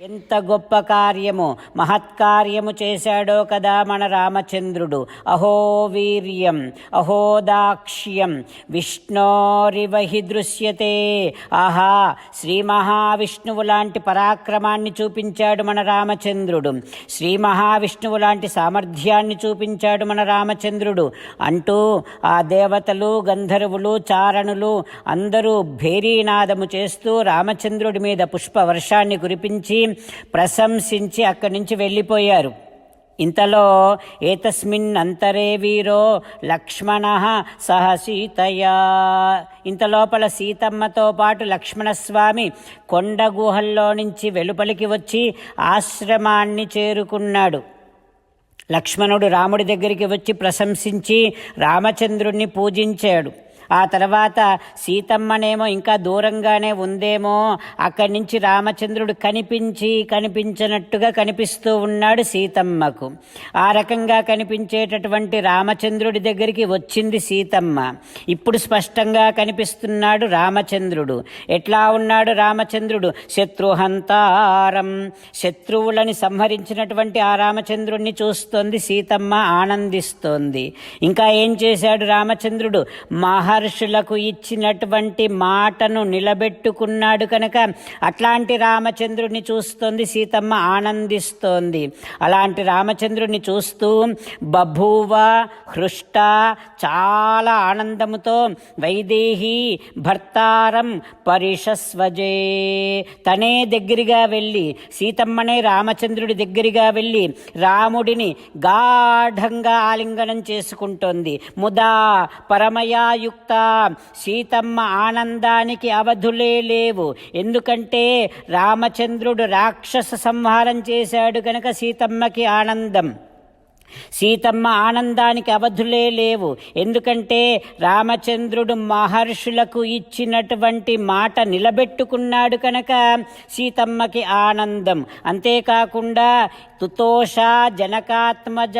ఎంత గొప్ప కార్యము మహత్కార్యము చేశాడో కదా మన రామచంద్రుడు. అహో వీర్యం అహో దాక్ష్యం విష్ణోరివహి దృశ్యతే. ఆహా శ్రీ మహావిష్ణువు లాంటి పరాక్రమాన్ని చూపించాడు మన రామచంద్రుడు. శ్రీ మహావిష్ణువు లాంటి సామర్థ్యాన్ని చూపించాడు మన రామచంద్రుడు. అంటూ ఆ దేవతలు గంధర్వులు చారణులు అందరూ భేరీనాదము చేస్తూ రామచంద్రుడి మీద పుష్పవర్షాన్ని కురిపించి ప్రశంసించి అక్కడి నుంచి వెళ్ళిపోయారు. ఇంతలో ఏతస్మిన్ అంతరే వీరో లక్ష్మణ సహ సీతయా. ఇంత లోపల సీతమ్మతో పాటు లక్ష్మణస్వామి కొండ గుహల్లో నుంచి వెలుపలికి వచ్చి ఆశ్రమాన్ని చేరుకున్నాడు. లక్ష్మణుడు రాముడి దగ్గరికి వచ్చి ప్రశంసించి రామచంద్రుణ్ణి పూజించాడు. ఆ తర్వాత సీతమ్మనేమో ఇంకా దూరంగానే ఉందేమో. అక్కడి నుంచి రామచంద్రుడు కనిపించి కనిపించినట్టుగా కనిపిస్తూ ఉన్నాడు సీతమ్మకు. ఆ రకంగా కనిపించేటటువంటి రామచంద్రుడి దగ్గరికి వచ్చింది సీతమ్మ. ఇప్పుడు స్పష్టంగా కనిపిస్తున్నాడు రామచంద్రుడు. ఎట్లా ఉన్నాడు రామచంద్రుడు? శత్రుహంతారం. శత్రువులని సంహరించినటువంటి ఆ రామచంద్రుణ్ణి చూస్తోంది సీతమ్మ ఆనందిస్తోంది. ఇంకా ఏం చేశాడు రామచంద్రుడు? మహా మహర్షులకు ఇచ్చినటువంటి మాటను నిలబెట్టుకున్నాడు కనుక అట్లాంటి రామచంద్రుడిని చూస్తోంది సీతమ్మ ఆనందిస్తోంది. అలాంటి రామచంద్రుడిని చూస్తూ బభూవ హృష్ట చాలా ఆనందముతో వైదేహి భర్తారం పరిషస్వజే. తనే దగ్గరగా వెళ్ళి సీతమ్మనే రామచంద్రుడి దగ్గరగా వెళ్ళి రాముడిని గాఢంగా ఆలింగనం చేసుకుంటోంది. ముదా పరమయాయుక్త సీతమ్మ ఆనందానికి అవధులే లేవు. ఎందుకంటే రామచంద్రుడు రాక్షస సంహారం చేశాడు కనుక సీతమ్మకి ఆనందం. సీతమ్మ ఆనందానికి అవధులే లేవు. ఎందుకంటే రామచంద్రుడు మహర్షులకు ఇచ్చినటువంటి మాట నిలబెట్టుకున్నాడు కనుక సీతమ్మకి ఆనందం. అంతేకాకుండా తుతోష జనకాత్మజ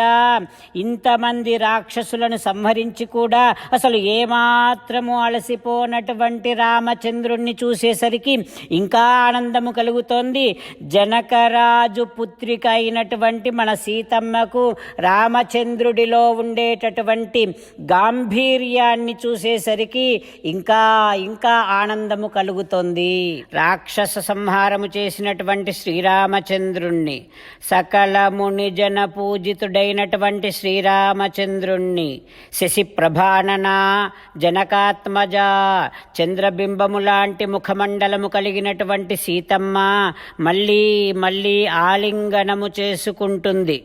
ఇంతమంది రాక్షసులను సంహరించి కూడా అసలు ఏమాత్రము అలసిపోనటువంటి రామచంద్రుణ్ణి చూసేసరికి ఇంకా ఆనందము కలుగుతోంది. జనకరాజు పుత్రిక అయినటువంటి మన సీతమ్మకు రామచంద్రుడిలో ఉండేటటువంటి గాంభీర్యాన్ని చూసేసరికి ఇంకా ఇంకా ఆనందము కలుగుతోంది. రాక్షస సంహారము చేసినటువంటి శ్రీరామచంద్రుణ్ణి సకలము నిజన జన పూజితుడైనటువంటి శ్రీరామచంద్రుణ్ణి శశి ప్రభానన జనకాత్మజ చంద్రబింబము లాంటి ముఖమండలము కలిగినటువంటి సీతమ్మ మళ్ళీ మళ్ళీ ఆలింగనము చేసుకుంటుంది.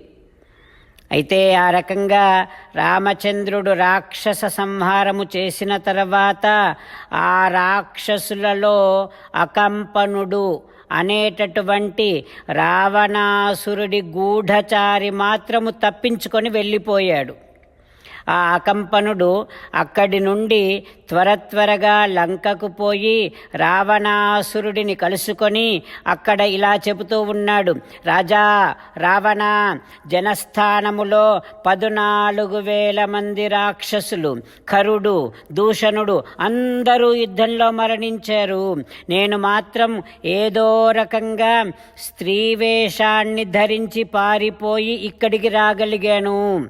అయితే ఆ రకంగా రామచంద్రుడు రాక్షస సంహారము చేసిన తర్వాత ఆ రాక్షసులలో అకంపనుడు అనేటటువంటి రావణాసురుడి గూఢచారి మాత్రము తప్పించుకొని వెళ్ళిపోయాడు. ఆ అకంపనుడు అక్కడి నుండి త్వర త్వరగా లంకకు పోయి రావణాసురుడిని కలుసుకొని అక్కడ ఇలా చెబుతూ ఉన్నాడు. రాజా రావణ జనస్థానములో పదునాలుగు వేల మంది రాక్షసులు కరుడు దూషణుడు అందరూ యుద్ధంలో మరణించారు. నేను మాత్రం ఏదో రకంగా స్త్రీ వేషాన్ని ధరించి పారిపోయి ఇక్కడికి రాగలిగాను.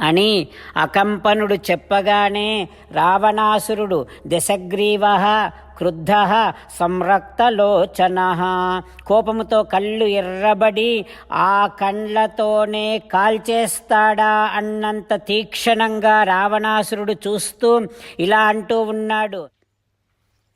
అని అకంపనుడు చెప్పగానే రావణాసురుడు దశగ్రీవ క్రుద్ధ సంరక్తలోచన. కోపముతో కళ్ళు ఎర్రబడి ఆ కండ్లతోనే కాల్చేస్తాడా అన్నంత తీక్షణంగా రావణాసురుడు చూస్తూ ఇలా అంటూ ఉన్నాడు.